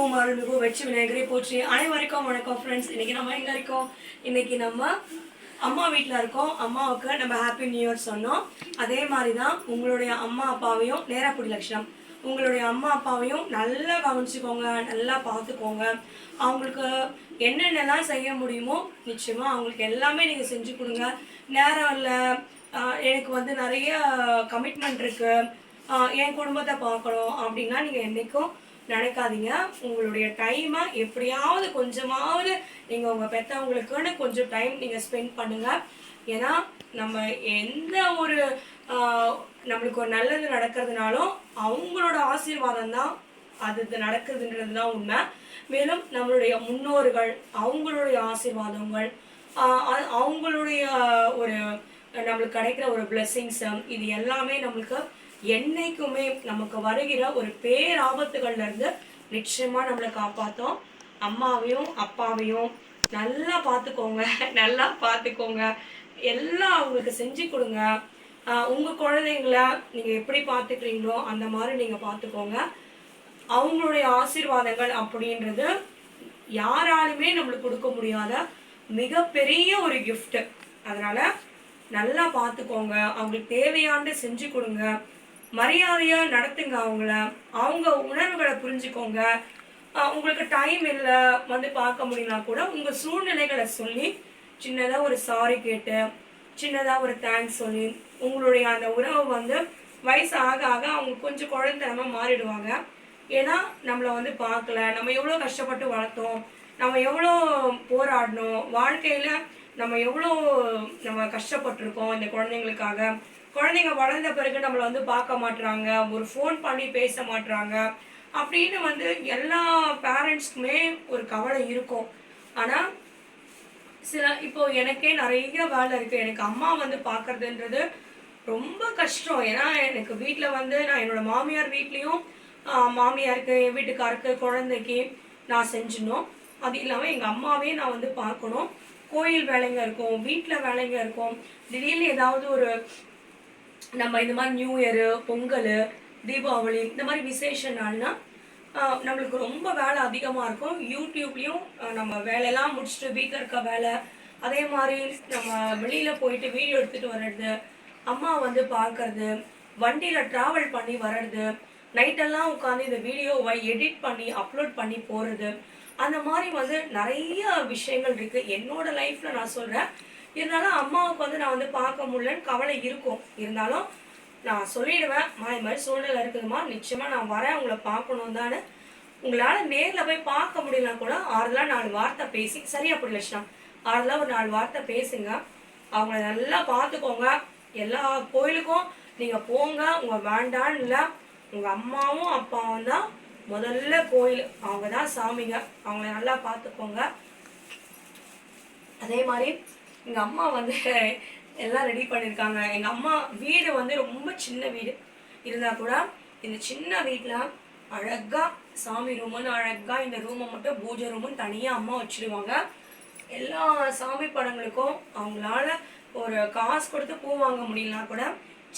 ஓம் அருள்மிகு வெற்றி விநாயகரை போற்றி அனைவருக்கும் வணக்கம் ஃப்ரெண்ட்ஸ் இன்னைக்கு நம்ம எங்க இருக்கோம்? இன்னைக்கு நம்ம அம்மா வீட்டில் இருக்கோம். அம்மாவுக்கு நம்ம ஹாப்பி நியூ இயர் சொன்னோம். அதே மாதிரி தான் உங்களுடைய அம்மா அப்பாவையும் நேராப்புடி லட்சணம் உங்களுடைய அம்மா அப்பாவையும் நல்லா கவனிச்சுக்கோங்க நல்லா பார்த்துக்கோங்க. அவங்களுக்கு என்னென்னலாம் செய்ய முடியுமோ நிச்சயமாக அவங்களுக்கு எல்லாமே நீங்கள் செஞ்சு கொடுங்க. நேரம் இல்லை. எனக்கு வந்து நிறைய கமிட்மெண்ட் இருக்குது என் குடும்பத்தை பார்க்கணும் அப்படின்னா நீங்கள் என்றைக்கும் நினைக்காதீங்க. உங்களுடைய டைமை எப்படியாவது கொஞ்சமாவது நீங்கள் உங்கள் பெற்றவங்களுக்குன்னு கொஞ்சம் டைம் நீங்கள் ஸ்பெண்ட் பண்ணுங்கள் ஏன்னா நம்ம எந்த ஒரு நம்மளுக்கு ஒரு நல்லது நடக்கிறதுனாலும் அவங்களோட ஆசீர்வாதம் தான் அது நடக்குதுன்றது தான் உண்மை. மேலும் நம்மளுடைய முன்னோர்கள் அவங்களுடைய ஆசீர்வாதங்கள் அவங்களுடைய ஒரு நம்மளுக்கு கிடைக்கிற ஒரு பிளெஸ்ஸிங்ஸ் இது எல்லாமே நம்மளுக்கு என்னைக்குமே நமக்கு வருகிற ஒரு பேராபத்துகள்ல இருந்து நிச்சயமா நம்மளை காப்பாத்தோம். அம்மாவையும் அப்பாவையும் நல்லா பார்த்துக்கோங்க நல்லா பார்த்துக்கோங்க எல்லாம் அவங்களுக்கு செஞ்சு கொடுங்க. ஆஹ் உங்க குழந்தைங்கள நீங்க எப்படி பார்த்துக்கிறீங்களோ அந்த மாதிரி நீங்க பார்த்துக்கோங்க அவங்களுடைய ஆசீர்வாதங்கள் அப்படின்றது யாராலுமே நம்மளுக்கு கொடுக்க முடியாத மிகப்பெரிய ஒரு கிஃப்ட் அதனால நல்லா பார்த்துக்கோங்க அவங்களுக்கு தேவையானது செஞ்சு கொடுங்க. மரியாதையா நடத்துங்க அவங்கள. அவங்க உணர்வுகளை புரிஞ்சுக்கோங்க. உங்களுக்கு டைம் இல்லை வந்து பார்க்க முடியலனா கூட உங்க சூழ்நிலைகளை சொல்லி சின்னதா ஒரு சாரி கேட்டு சின்னதா ஒரு தேங்க்ஸ் சொல்லி உங்களுடைய அந்த உறவு வந்து வயசு ஆக ஆக அவங்க கொஞ்சம் குழந்தைத்தனமா மாறிடுவாங்க. ஏன்னா நம்மளை வந்து பார்க்கல. நம்ம எவ்வளோ கஷ்டப்பட்டு வளர்த்தோம். நம்ம எவ்வளோ போராடணும் வாழ்க்கையில் நம்ம எவ்வளோ நம்ம கஷ்டப்பட்டிருக்கோம் இந்த குழந்தைங்களுக்காக. குழந்தைங்க வளர்ந்த பிறகு நம்மளை வந்து பார்க்க மாட்டுறாங்க ஒரு ஃபோன் பண்ணி பேச மாட்டுறாங்க அப்படின்னு வந்து எல்லா பேரண்ட்ஸ்க்குமே ஒரு கவலை இருக்கும். ஆனால் சில இப்போ எனக்கே நிறைய வேலை இருக்குது எனக்கு அம்மா வந்து பார்க்கறதுன்றது ரொம்ப கஷ்டம். ஏன்னா எனக்கு வீட்டில் வந்து நான் என்னோடய மாமியார் வீட்லேயும் மாமியாருக்கு என் வீட்டுக்காருக்கு குழந்தைக்கு நான் செஞ்சிடணும். அது இல்லாமல் எங்கள் அம்மாவே நான் வந்து பார்க்கணும். கோயில் வேலைங்க இருக்கும் வீட்டில் வேலைங்க இருக்கும். திடீர்னு ஏதாவது ஒரு நம்ம இந்த மாதிரி நியூ இயரு பொங்கல் தீபாவளி இந்த மாதிரி விசேஷ நாள்னா நம்மளுக்கு ரொம்ப வேலை அதிகமாக இருக்கும். யூடியூப்லேயும் நம்ம வேலையெல்லாம் முடிச்சுட்டு வீட்டில் இருக்க வேலை அதே மாதிரி நம்ம வெளியில் போயிட்டு வீடியோ எடுத்துகிட்டு வர்றது அம்மா வந்து பார்க்கறது வண்டியில் ட்ராவல் பண்ணி வர்றது நைட்டெல்லாம் உட்காந்து இந்த வீடியோவை எடிட் பண்ணி அப்லோட் பண்ணி போடுறது அந்த மாதிரி வந்து நிறைய விஷயங்கள் இருக்குது என்னோட லைஃப்பில் நான் சொல்கிறேன் இருந்தாலும் அம்மாவுக்கு வந்து நான் வந்து பார்க்க முடியலன்னு கவலை இருக்கும். இருந்தாலும் நான் சொல்லிடுவேன். மா இது மாதிரி சூழ்நிலை இருக்குதுமா நிச்சயமாக நான் வரேன். உங்களை பார்க்கணும் தானே. உங்களால் நேரில் போய் பார்க்க முடியலனா கூட ஆறுதலாக நாலு வார்த்தை பேசி சரியா அப்படி லட்சணா ஆறுதலாக ஒரு நாலு வார்த்தை பேசுங்க. அவங்கள நல்லா பார்த்துக்கோங்க. எல்லா கோயிலுக்கும் நீங்கள் போங்க. உங்கள் வேண்டான்னு இல்லை. உங்கள் அம்மாவும் அப்பாவும் தான் முதல்ல கோயில். அவங்க தான் சாமிங்க. அவங்கள நல்லா பார்த்துக்கோங்க. அதே மாதிரி எங்கள் அம்மா வந்து எல்லாம் ரெடி பண்ணியிருக்காங்க எங்கள் அம்மா வீடு வந்து ரொம்ப சின்ன வீடு. இருந்தால் கூட இந்த சின்ன வீட்டில் அழகாக சாமி ரூமுன்னு அழகாக இந்த ரூமை மட்டும் பூஜை ரூமுன்னு தனியாக அம்மா வச்சுருவாங்க. எல்லா சாமி படங்களுக்கும் அவங்களால ஒரு காசு கொடுத்து பூ வாங்க முடியலனா கூட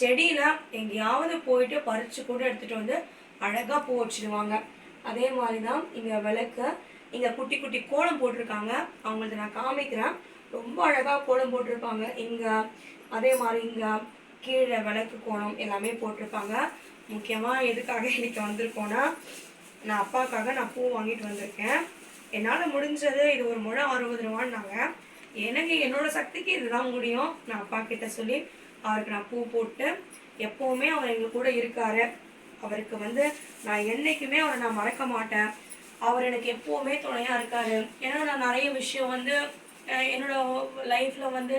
செடியில் எங்கேயாவது போயிட்டு பறித்து கூட எடுத்துகிட்டு வந்து அழகாக பூ வச்சிடுவாங்க அதே மாதிரி தான் இங்கே விளக்க இங்கே குட்டி குட்டி கோலம் போட்டிருக்காங்க. அவங்களுக்கு நான் காமிக்கிறேன். ரொம்ப அழகாக கோலம் போட்டிருப்பாங்க. இங்கே அதே மாதிரி இங்கே கீழே விளக்கு கோலம் எல்லாமே போட்டிருப்பாங்க. முக்கியமாக எதுக்காக இன்றைக்கி வந்திருக்கோன்னா நான் அப்பாவுக்காக நான் பூ வாங்கிட்டு வந்திருக்கேன். என்னால் முடிஞ்சது இது ஒரு முழம் அறுபது ரூபான்னாங்க. எனக்கு என்னோட சக்திக்கு இதுதான் முடியும். நான் அப்பா கிட்ட சொல்லி அவருக்கு நான் பூ போட்டு எப்போவுமே அவர் எங்கள் கூட இருக்காரு. அவருக்கு வந்து நான் என்றைக்குமே அவரை நான் மறக்க மாட்டேன். அவர் எனக்கு எப்போவுமே துணையாக இருக்காரு. ஏன்னா நான் நிறைய விஷயம் வந்து என்னோட லைஃப்ல வந்து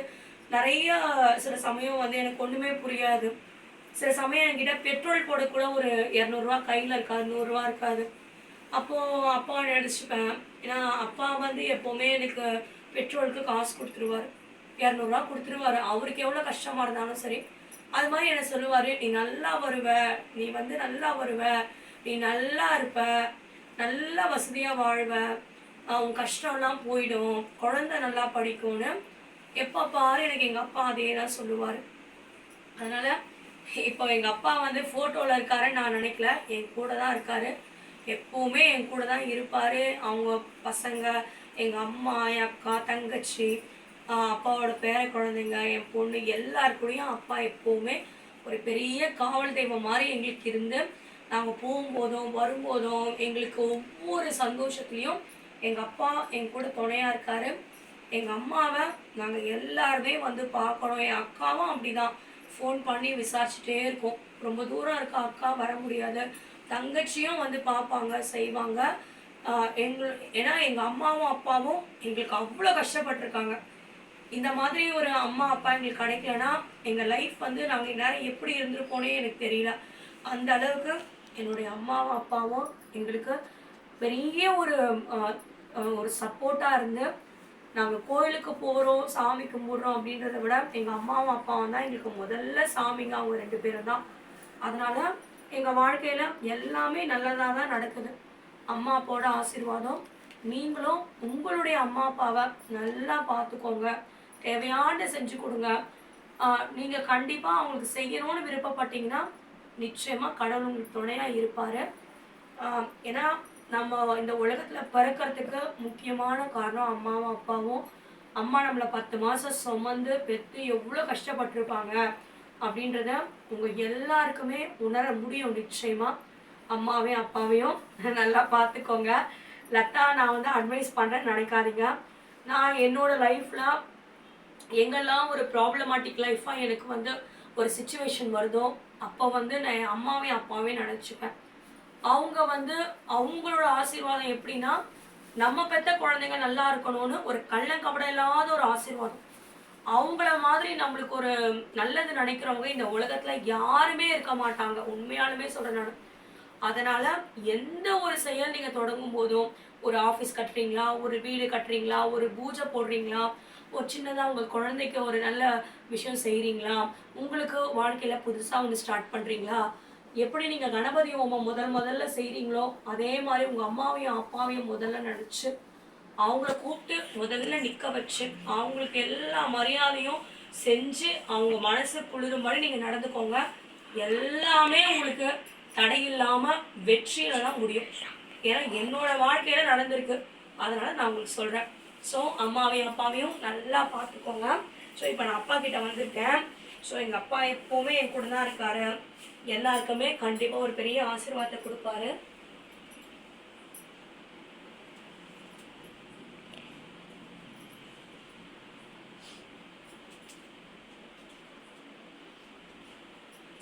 நிறைய சில சமயம் வந்து எனக்கு ஒண்ணுமே புரியாது. சில சமயம் என்கிட்ட பெட்ரோல் போட கூட ஒரு இரநூறுவா கையில இருக்காது நூறுரூவா இருக்காது. அப்போ அப்பா நினச்சிப்பேன் ஏன்னா அப்பா வந்து எப்போவுமே எனக்கு பெட்ரோலுக்கு காசு கொடுத்துருவாரு. இரநூறுவா கொடுத்துருவாரு. அவருக்கு எவ்வளோ கஷ்டமாக இருந்தாலும் சரி. அது மாதிரி என்ன சொல்லுவார் நீ நல்லா வருவ நீ வந்து நல்லா வருவ நீ நல்லா இருப்ப நல்லா வசதியாக வாழ்வ உன் கஷ்டம்லாம் போயிடும். குழந்தை நல்லா படிக்கும்னு எப்போ பாரு எனக்கு எங்கள் அப்பா அதே தான் சொல்லுவார். அதனால் இப்போ எங்கள் அப்பா வந்து ஃபோட்டோவில் இருக்காருன்னு நான் நினைக்கல. என் கூட தான் இருக்கார். எப்போவுமே என் கூட தான் இருப்பார். அவங்க பசங்க எங்கள் அம்மா என் அக்கா தங்கச்சி அப்பாவோட பேர குழந்தைங்க என் பொண்ணு எல்லாருக்கூடயும் அப்பா எப்போவுமே ஒரு பெரிய காவல் தெய்வம் மாதிரி எங்களுக்கு இருந்து நாங்கள் போகும்போதும் வரும்போதும் எங்களுக்கு ஒவ்வொரு சந்தோஷத்துலேயும் எங்கள் அப்பா என் கூட துணையாக இருக்கார். எங்கள் அம்மாவை நாங்கள் எல்லாருமே வந்து பார்க்கணும். என் அக்காவும் அப்படிதான். ஃபோன் பண்ணி விசாரிச்சுட்டே இருக்கோம். ரொம்ப தூரம் இருக்க அக்கா வர முடியாது. தங்கச்சியும் வந்து பார்ப்பாங்க செய்வாங்க. எங்கள் ஏன்னா எங்கள் அம்மாவும் அப்பாவும் எங்களுக்கு அவ்வளோ கஷ்டப்பட்டிருக்காங்க. இந்த மாதிரி ஒரு அம்மா அப்பா எங்களுக்கு கிடைக்கலனா எங்கள் லைஃப் வந்து நாங்கள் நேரம் எப்படி இருந்திருப்போனே எனக்கு தெரியல. அந்த அளவுக்கு என்னுடைய அம்மாவும் அப்பாவும் எங்களுக்கு பெரிய ஒரு ஒரு சப்போர்ட்டாக இருந்து நாங்கள் கோயிலுக்கு போகிறோம் சாமி கும்பிட்றோம் அப்படின்றத விட எங்கள் அம்மாவும் அப்பாவும் தான் எங்களுக்கு முதல்ல சாமிங்க அவங்க ரெண்டு பேரும் தான். அதனால எங்கள் வாழ்க்கையில் எல்லாமே நல்லதாக தான் நடக்குது. அம்மா அப்பாவோட ஆசீர்வாதம். நீங்களும் உங்களுடைய அம்மா அப்பாவை நல்லா பார்த்துக்கோங்க. தேவையான செஞ்சு கொடுங்க. நீங்கள் கண்டிப்பாக அவங்களுக்கு செய்யணும்னு விருப்பப்பட்டீங்கன்னா நிச்சயமாக கடவுள் உங்களுக்கு துணையாக இருப்பார். ஏன்னா நம்ம இந்த உலகத்துல பிறக்கிறதுக்கு முக்கியமான காரணம் அம்மாவும் அப்பாவும் அம்மா நம்மளை பத்து மாசம் சுமந்து பெற்று எவ்வளோ கஷ்டப்பட்டிருப்பாங்க அப்படின்றத உங்க எல்லாருக்குமே உணர முடியும் நிச்சயமா. அம்மாவையும் அப்பாவையும் நல்லா பார்த்துக்கோங்க லத்தா நான் வந்து அட்வைஸ் பண்ணுறேன்னு நினைக்காதீங்க. நான் என்னோட லைஃப்ல எங்கெல்லாம் ஒரு ப்ராப்ளமாட்டிக் லைஃபாக எனக்கு வந்து ஒரு சுச்சுவேஷன் வருதோ அப்போ வந்து நான் என் அம்மாவையும் அப்பாவையும் நினச்சிப்பேன். அவங்க வந்து அவங்களோட ஆசீர்வாதம் எப்படின்னா நம்ம பெத்த குழந்தைங்க நல்லா இருக்கணும்னு ஒரு கள்ளங்கபடம் இல்லாத ஒரு ஆசீர்வாதம். அவங்கள மாதிரி நம்மளுக்கு ஒரு நல்லது நினைக்கிறவங்க இந்த உலகத்துல யாருமே இருக்க மாட்டாங்க. உண்மையாலுமே சொல்றேன் நான். அதனால எந்த ஒரு செயல் நீங்க தொடங்கும் போதும் ஒரு ஆஃபீஸ் கட்டுறீங்களா ஒரு வீடு கட்டுறீங்களா ஒரு பூஜை போடுறீங்களா ஒரு சின்னதாக உங்கள் குழந்தைக்கு ஒரு நல்ல விஷயம் செய்கிறீங்களா உங்களுக்கு வாழ்க்கையில் புதுசாக ஒன்று ஸ்டார்ட் பண்ணுறீங்களா எப்படி நீங்கள் கணபதி ஹோமம் முதல் முதல்ல செய்கிறீங்களோ அதே மாதிரி உங்கள் அம்மாவையும் அப்பாவையும் முதல்ல நினச்சி அவங்கள கூப்பிட்டு முதல்ல நிற்க வச்சு அவங்களுக்கு எல்லா மரியாதையும் செஞ்சு அவங்க மனசு குளிரு மாதிரி நீங்கள் நடந்துக்கோங்க. எல்லாமே உங்களுக்கு தடையில்லாம வெற்றியில தான் முடியும். ஏன்னா என்னோட வாழ்க்கையில நடந்திருக்கு. அதனால நான் உங்களுக்கு சொல்கிறேன் ஸோ அம்மாவையும் அப்பாவையும் நல்லா பார்த்துக்கோங்க. ஸோ இப்போ நான் அப்பா கிட்ட வந்திருக்கேன். ஸோ எங்கள் அப்பா எப்போவுமே என் கூட தான் இருக்காரு. எல்லாருக்குமே கண்டிப்பா ஒரு பெரிய ஆசீர்வாதத்தை கொடுப்பாரு.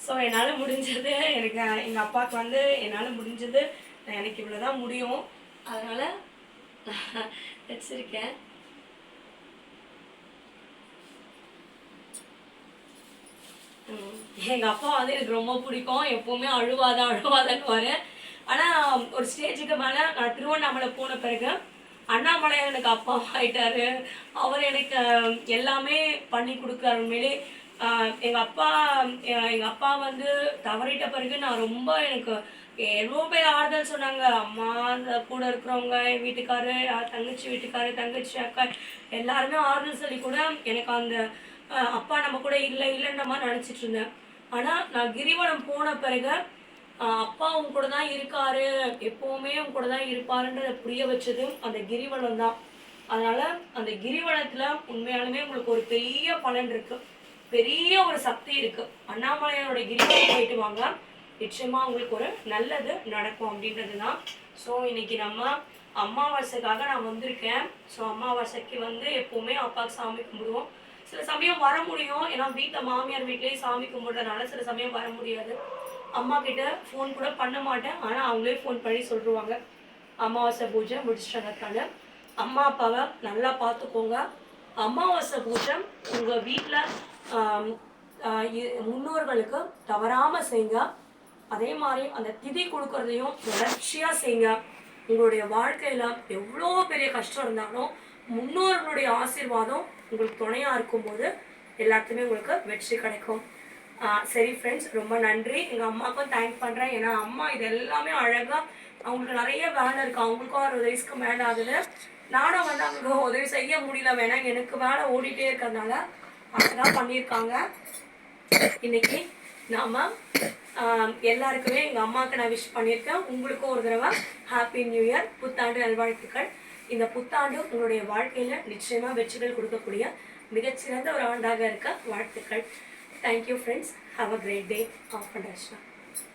ஸோ என்னால் முடிஞ்சது எனக்கு எங்கள் அப்பாவுக்கு வந்து என்னால் முடிஞ்சது நான் எனக்கு இவ்வளோ தான் முடியும். அதனால் வச்சுருக்கேன். எங்கள் அப்பா வந்து எனக்கு ரொம்ப பிடிக்கும். எப்போவுமே அழுவாத அழுவாதன்னு ஆனால் ஒரு ஸ்டேஜுக்கு மேலே நான் திருவண்ணாமலை போன பிறகு அண்ணாமலை எனக்கு அப்பா ஆகிட்டாரு அவர் எனக்கு எல்லாமே பண்ணி கொடுக்குறாரு. உண்மையிலே எங்கள் அப்பா எங்கள் அப்பா வந்து தவறிட்ட பிறகு நான் ரொம்ப எனக்கு எவ்வளோ பேர் ஆறுதல் சொன்னாங்க. அம்மா அந்த கூட இருக்கிறவங்க என் வீட்டுக்காரு தங்கச்சி வீட்டுக்காரு தங்கச்சி அக்கா எல்லாருமே ஆறுதல் சொல்லி கூட எனக்கு அந்த அப்பா நம்ம கூட இல்லை இல்லைன்ற மாதிரி நினச்சிட்டு இருந்தேன். ஆனால் நான் கிரிவலம் போன பிறகு அப்பா உன் கூட தான் இருக்காரு எப்பவுமே உன் கூட தான் இருப்பாருன்றத புரிய வச்சதும் அந்த கிரிவலம் தான். அதனால அந்த கிரிவலத்துல உண்மையாலுமே உங்களுக்கு ஒரு பெரிய பலன் இருக்கு. பெரிய ஒரு சக்தி இருக்கு. அண்ணாமலையாரோட கிரிவலம் போயிட்டு வாங்க. நிச்சயமா உங்களுக்கு ஒரு நல்லது நடக்கும் அப்படின்றது தான் ஸோ இன்னைக்கு நம்ம அமாவாசைக்காக நான் வந்திருக்கேன். ஸோ அமாவாசைக்கு வந்து எப்பவுமே அப்பாவுக்கு சாமி கும்பிடுவோம். சில சமயம் வர முடியும். ஏன்னா வீட்டில் மாமியார் வீட்லேயே சாமி கும்பிட்றதுனால சில சமயம் வர முடியாது. அம்மா கிட்ட ஃபோன் கூட பண்ண மாட்டேன். ஆனால் அவங்களே ஃபோன் பண்ணி சொல்லிடுவாங்க அமாவாசை பூஜை முடிச்சிட்டாங்கத்தால அம்மா அப்பாவை நல்லா பார்த்துக்கோங்க. அமாவாசை பூஜை உங்கள் வீட்டில் முன்னோர்களுக்கு தவறாமல் செய்யுங்க அதே மாதிரி அந்த திதி கொடுக்கறதையும் தொடர்ச்சியாக செய்யுங்க உங்களுடைய வாழ்க்கையில் எவ்வளோ பெரிய கஷ்டம் இருந்தாலும் முன்னோர்களுடைய ஆசீர்வாதம் உங்களுக்கு துணையாக இருக்கும்போது எல்லாத்துக்குமே உங்களுக்கு வெற்றி கிடைக்கும். சரி ஃப்ரெண்ட்ஸ் ரொம்ப நன்றி. எங்கள் அம்மாவுக்கும் தேங்க் பண்ணுறேன் ஏன்னா அம்மா இது எல்லாமே அழகாக அவங்களுக்கு நிறைய வேலை இருக்குது அவங்களுக்கும் ஆறு வயசுக்கு மேலே ஆகுது. நானும் வந்து அவங்களுக்கு உதவி செய்ய முடியல. வேணா எனக்கு வேலை ஓடிட்டே இருக்கிறதுனால அப்படிதான் பண்ணியிருக்காங்க. இன்னைக்கு நாம எல்லாருக்குமே எங்கள் அம்மாவுக்கு நான் விஷ் பண்ணியிருக்கேன். உங்களுக்கும் ஒரு தடவை ஹாப்பி நியூ இயர் புத்தாண்டு நல்வாழ்த்துக்கள். இந்த புத்தாண்டு உங்களுடைய வாழ்க்கையில் நிச்சயமாக வெற்றிகள் கொடுக்கக்கூடிய மிகச்சிறந்த ஒரு ஆண்டாக இருக்க வாழ்த்துக்கள். Thank you friends have a great day of Rachana